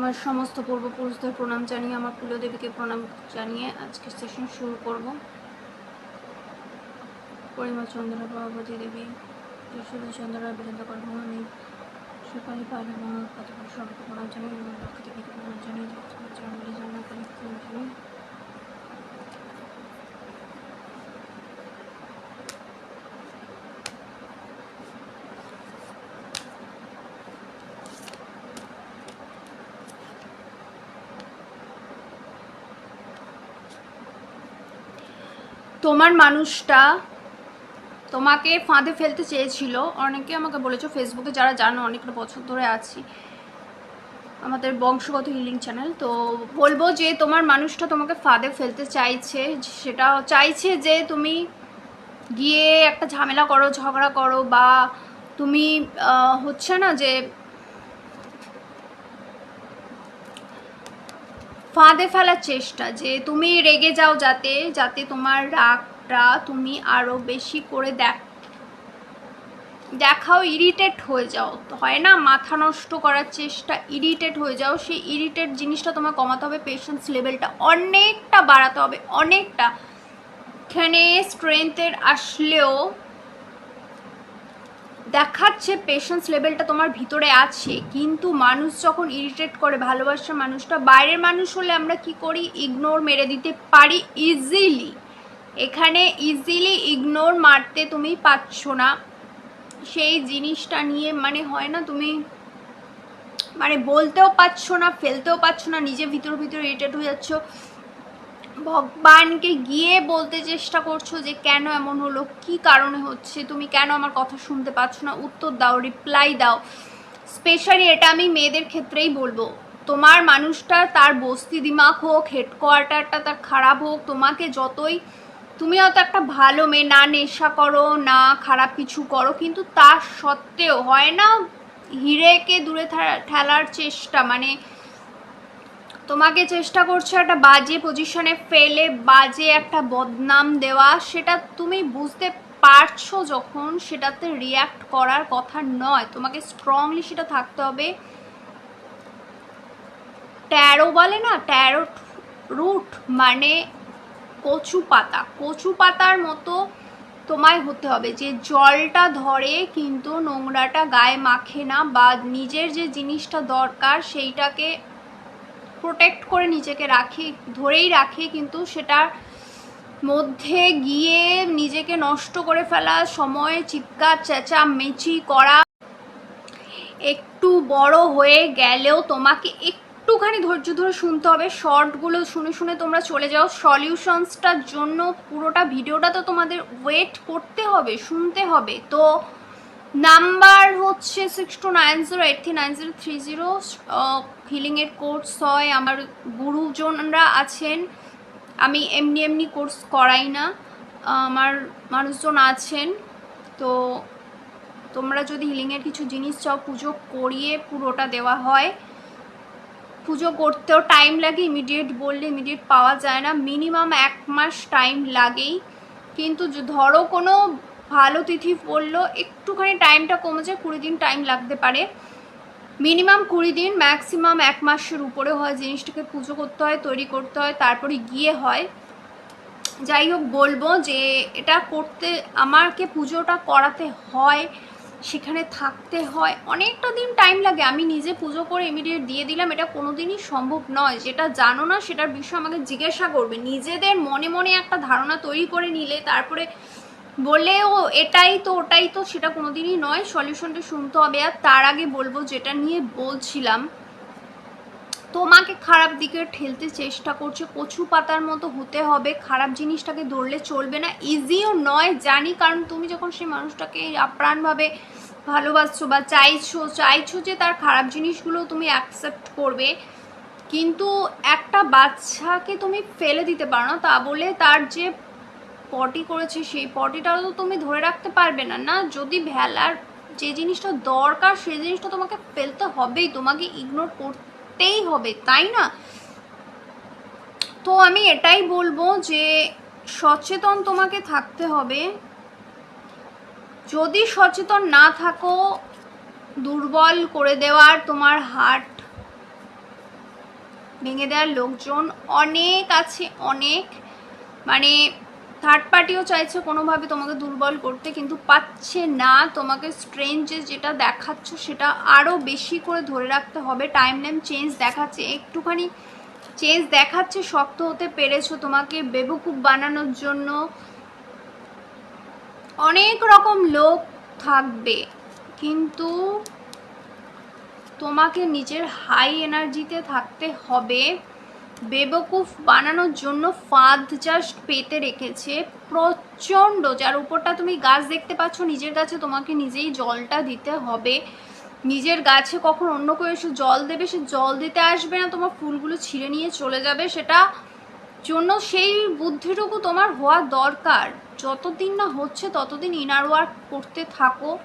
আমার সমস্ত পূর্বপুরুষদের প্রণাম জানিয়ে, আমার কুলদেবীকে প্রণাম জানিয়ে আজকে সেশন শুরু করব। পরিমা চন্দ্র প্রভাবতী দেবী যশোদা চন্দ্র বীরেন্দ্র কর্মণী সকালে পাল, এবং প্রণাম জানিয়ে প্রণাম জানিয়ে জানিয়ে তোমার মানুষটা তোমাকে ফাঁদে ফেলতে চেয়েছিল। অনেকে আমাকে বলেছ ফেসবুকে যারা জানো, অনেকটা বছর ধরে আছি। আমাদের বংশগত হিলিং চ্যানেল তো বলব যে তোমার মানুষটা তোমাকে ফাঁদে ফেলতে চাইছে, সেটা চাইছে যে তুমি গিয়ে একটা ঝামেলা করো, ঝগড়া করো, বা তুমি হচ্ছে না যে ফাঁদে ফেলার চেষ্টা, যে তুমি রেগে যাও যাতে যাতে তোমার রাগটা তুমি আরও বেশি করে দেখ, দেখাও ইরিটেট হয়ে যাও। হয় না মাথা নষ্ট করার চেষ্টা ইরিটেট হয়ে যাও। সেই ইরিটেট জিনিসটা তোমার কমাতে হবে পেশেন্স লেভেলটা অনেকটা বাড়াতে হবে, অনেকটা। এখানে স্ট্রেংথের আসলেও দেখাচ্ছে পেশেন্স লেভেলটা তোমার ভিতরে আছে, কিন্তু মানুষ যখন ইরিটেট করে ভালোবাসার মানুষটা, বাইরের মানুষ হলে আমরা কি করি? ইগনোর মেরে দিতে পারি ইজিলি এখানে ইজিলি ইগনোর মারতে তুমি পাচ্ছ না। সেই জিনিসটা নিয়ে মানে হয় না, তুমি মানে বলতেও পারছ না, ফেলতেও পারছ না, নিজে ভিতর ভিতর ইরিটেট হয়ে যাচ্ছ। ভগবানকে গিয়ে বলতে চেষ্টা করছ যে কেন এমন হলো? কি কারণে হচ্ছে? তুমি কেন আমার কথা শুনতে পাচ্ছ না? উত্তর দাও রিপ্লাই দাও। স্পেশালি এটা আমি মেয়েদের ক্ষেত্রেই বলব। তোমার মানুষটা তার বস্তি দিমাগ হোক হেডকোয়ার্টারটা তার খারাপ হোক, তোমাকে যতই তুমি হয়তো একটা ভালো মেয়ে, না নেশা করো, না খারাপ কিছু করো, কিন্তু তার সত্ত্বেও হয় না হিরেকে দূরে ঠেলার চেষ্টা। মানে তোমাকে চেষ্টা করছ একটা বাজে পজিশনে ফেলে, বাজে একটা বদনাম দেওয়া, সেটা তুমি বুঝতে পারছ যখন সেটাতে রিয়াক্ট করার কথা নয়। তোমাকে স্ট্রংলি সেটা থাকতে হবে। ট্যারো বলে না ট্যারো রুট মানে কচু পাতা। কচু পাতার মতো তোমায় হতে হবে। যে জলটা ধরে কিন্তু নোংরাটা গায়ে মাখে না বা নিজের যে জিনিসটা দরকার, সেইটাকে প্রোটেক্ট করে নিজেকে রাখে, ধরেই রাখে, কিন্তু সেটার মধ্যে গিয়ে নিজেকে নষ্ট করে ফেলা, সময়, চিৎকার চেঁচা মেচি করা, একটু বড় হয়ে গেলেও তোমাকে একটুখানি ধৈর্য ধরে শুনতে হবে। শর্টগুলো শুনে শুনে তোমরা চলে যাও। সলিউশনসটার জন্য পুরোটা ভিডিওটা তো তোমাদের ওয়েট করতে হবে, শুনতে হবে। তো নাম্বার হচ্ছে six two nine zero eight three nine zero three zero হিলিংয়ের course হয়, আমার গুরুজনরা আছেন। আমি এমনি এমনি কোর্স করাই না, আমার মানুষজন আছেন। তো তোমরা যদি হিলিংয়ের কিছু জিনিস চাও, পুজো করিয়ে পুরোটা দেওয়া হয়। পুজো করতেও টাইম লাগে ইমিডিয়েট বললে ইমিডিয়েট পাওয়া যায় না। মিনিমাম এক মাস টাইম লাগেই। কিন্তু ধরো কোনো ভালো তিথি পড়ল, একটুখানি টাইমটা কমে যায়, কুড়ি দিন টাইম লাগতে পারে। মিনিমাম কুড়ি দিন, ম্যাক্সিমাম এক মাসের উপরে হয় জিনিসটাকে পুজো করতে হয়, তৈরি করতে হয়, তারপরে গিয়ে হয়। যাই হোক বলব যে এটা করতে, আমাকে পুজোটা করাতে হয়, সেখানে থাকতে হয়। অনেকটা দিন টাইম লাগে। আমি নিজে পুজো করে ইমিডিয়েট দিয়ে দিলাম, এটা কোনো দিনই সম্ভব নয়। যেটা জানো না, সেটার বিষয়ে আমাকে জিজ্ঞাসা করবে। নিজেদের মনে মনে একটা ধারণা তৈরি করে নিলে, তারপরে বলে ও এটাই তো, ওটাই তো, সেটা কোনোদিনই নয়। সলিউশনটা শুনতে হবে। আর তার আগে বলব, যেটা নিয়ে বলছিলাম, তোমাকে খারাপ দিকে ঠেলতে চেষ্টা করছে, কচু পাতার মতো হতে হবে। খারাপ জিনিসটাকে ধরলে চলবে না। ইজিও নয়, জানি, কারণ তুমি যখন সেই মানুষটাকে আপ্রাণভাবে ভালোবাসছো বা চাইছো চাইছো যে তার খারাপ জিনিসগুলো তুমি অ্যাকসেপ্ট করবে, কিন্তু একটা বাচ্চাকে তুমি ফেলে দিতে পারো না। তা বলে তার যে পটি করেছে, সেই পটিটাও তো তুমি ধরে রাখতে পারবে না না? যদি ভেলার যে জিনিসটা দরকার সেই জিনিসটা তোমাকে ফেলতে হবেই, তোমাকে ইগনোর করতেই হবে, তাই না? তো আমি এটাই বলব যে, সচেতন তোমাকে থাকতে হবে। যদি সচেতন না থাকো, দুর্বল করে দেওয়ার তোমার হার্ট ভেঙে দেওয়ার লোকজন অনেক আছে, অনেক। মানে থার্ড পার্টিও চাইছে কোনোভাবে তোমাকে দুর্বল করতে, কিন্তু পাচ্ছে না। তোমাকে স্ট্রেঞ্জে যেটা দেখাচ্ছ সেটা আরও বেশি করে ধরে রাখতে হবে। টাইম লাইন চেঞ্জ দেখাচ্ছে। একটুখানি চেঞ্জ দেখাচ্ছে, শক্ত হতে পেরেছ তোমাকে। বেবকুব বানানোর জন্য অনেক রকম লোক থাকবে, কিন্তু তোমাকে নিজের হাই এনার্জিতে থাকতে হবে। বেবকুফ বানানোর জন্য ফাঁদ জাস্ট পেতে রেখেছে। প্রচণ্ড, যার উপরটা তুমি গাছ দেখতে পাচ্ছ, নিজের গাছে তোমাকে নিজেই জলটা দিতে হবে। নিজের গাছে কখন অন্য কেউ এসে জল দেবে, সে জল দিতে আসবে না, তোমার ফুলগুলো ছিঁড়ে নিয়ে চলে যাবে। সেটা জন্য সেই বুদ্ধিটুকু তোমার হওয়া দরকার। যতদিন না হচ্ছে, ততদিন ইনার ওয়ার্ক করতে থাকো।